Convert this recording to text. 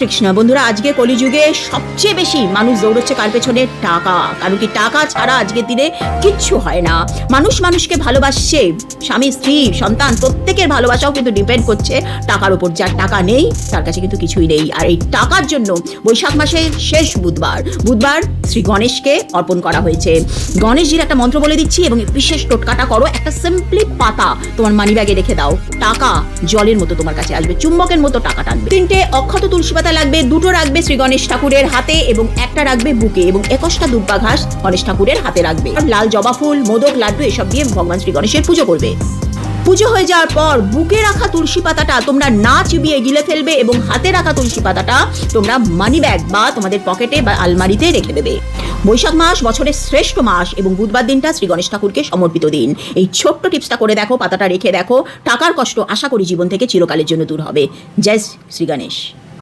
কৃষ্ণ, বন্ধুরা, আজকে কলিযুগে সবচেয়ে বেশি মানুষ দৌড়চ্ছে কার পেছনে? টাকা। কারণ কি টাকা ছাড়া আজকের দিনে কিচ্ছু হয় না। মানুষ মানুষকে ভালোবাসছে। স্বামী, স্ত্রী, সন্তান, প্রত্যেকের ভালোবাসাও কিন্তু ডিপেন্ড করছে টাকার উপর। যার টাকা নেই, তার কাছে কিন্তু কিছুই নেই। আর এই টাকার জন্য বৈশাখ মাসের শেষ বুধবার বুধবার শ্রী গণেশকে অর্পণ করা হয়েছে। গণেশজির একটা মন্ত্র বলে দিচ্ছি এবং বিশেষ টোটকাটা করো, একটা সিম্পলি পাতা তোমার মানি ব্যাগে রেখে দাও। টাকা জলের মতো তোমার কাছে আসবে, চুম্বকের মতো টাকা টানবে তিনটে অক্ষত তুলসী পাতা লাগবে, দুটো রাখবে শ্রী গণেশ ঠাকুরের হাতে এবং একটা রাখবে বুকে এবং একুশটা দুব্বা ঘাস গণেশ ঠাকুরের হাতে রাখবে। লাল জবা ফুল, মোদক লাড্ডু এসব দিয়ে ভগবান শ্রী গণেশের পুজো করবে। পুজো হয়ে যাওয়ার পর বুকে রাখা তুলসী পাতাটা তোমরা না চিবিয়ে গিলে ফেলবে এবং হাতে রাখা তুলসী পাতাটা তোমরা মানি ব্যাগ বা তোমাদের পকেটে বা আলমারিতে রেখে দেবে। বৈশাখ মাস বছরের শ্রেষ্ঠ মাস এবং বুধবার দিনটা শ্রী গণেশ ঠাকুরকে সমর্পিত দিন। এই ছোট্ট টিপসটা করে দেখো, পাতাটা রেখে দেখো, টাকার কষ্ট আশা করি জীবন থেকে চিরকালের জন্য দূর হবে। জয় শ্রী গণেশ।